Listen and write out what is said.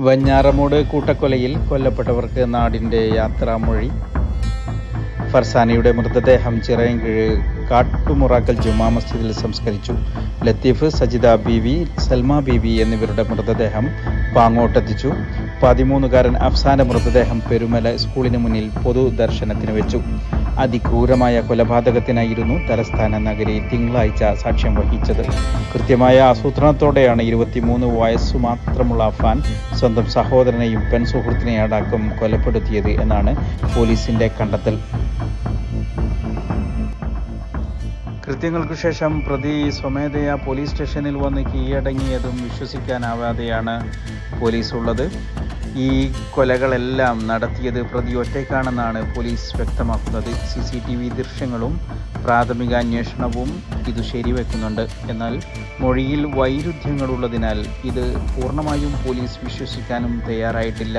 വഞ്ഞാറമൂട് കൂട്ടക്കൊലയിൽ കൊല്ലപ്പെട്ടവർക്ക് നാടിന്റെ യാത്രാമൊഴി. ഫർസാനിയുടെ മൃതദേഹം ചിറയൻകീഴ് കാട്ടുമുറാക്കൽ ജുമാ മസ്ജിദിൽ സംസ്കരിച്ചു. ലത്തീഫ് സജിദ ബീവി സൽമ ബീവി എന്നിവരുടെ മൃതദേഹം പാങ്ങോട്ടെത്തിച്ചു. പതിമൂന്നുകാരൻ അഫ്സാന മൃതദേഹം പെരുമല സ്കൂളിന് മുന്നിൽ പൊതുദർശനത്തിന് വെച്ചു. അതിക്രൂരമായ കൊലപാതകത്തിനായിരുന്നു തലസ്ഥാന നഗരി തിങ്കളാഴ്ച സാക്ഷ്യം വഹിച്ചത്. കൃത്യമായ ആസൂത്രണത്തോടെയാണ് ഇരുപത്തിമൂന്ന് വയസ്സു മാത്രമുള്ള അഫാൻ സ്വന്തം സഹോദരനെയും പെൺസുഹൃത്തിനെയും അടക്കം കൊലപ്പെടുത്തിയത് എന്നാണ് പോലീസിന്റെ കണ്ടെത്തൽ. കൃത്യങ്ങൾക്ക് ശേഷം പ്രതി സ്വമേധയാ പോലീസ് സ്റ്റേഷനിൽ വന്ന് കീഴടങ്ങിയതും വിശ്വസിക്കാനാവാതെയാണ് പോലീസ് ഉള്ളത്. ഈ കൊലകളെല്ലാം നടത്തിയത് പ്രതി ഒറ്റയ്ക്കാണെന്നാണ് പോലീസ് വ്യക്തമാക്കുന്നത്. സി സി ടി വി ദൃശ്യങ്ങളും പ്രാഥമിക അന്വേഷണവും ഇത് ശരിവെക്കുന്നുണ്ട്. എന്നാൽ മൊഴിയിൽ വൈരുദ്ധ്യങ്ങളുള്ളതിനാൽ ഇത് പൂർണമായും പോലീസ് വിശ്വസിക്കാനും തയ്യാറായിട്ടില്ല.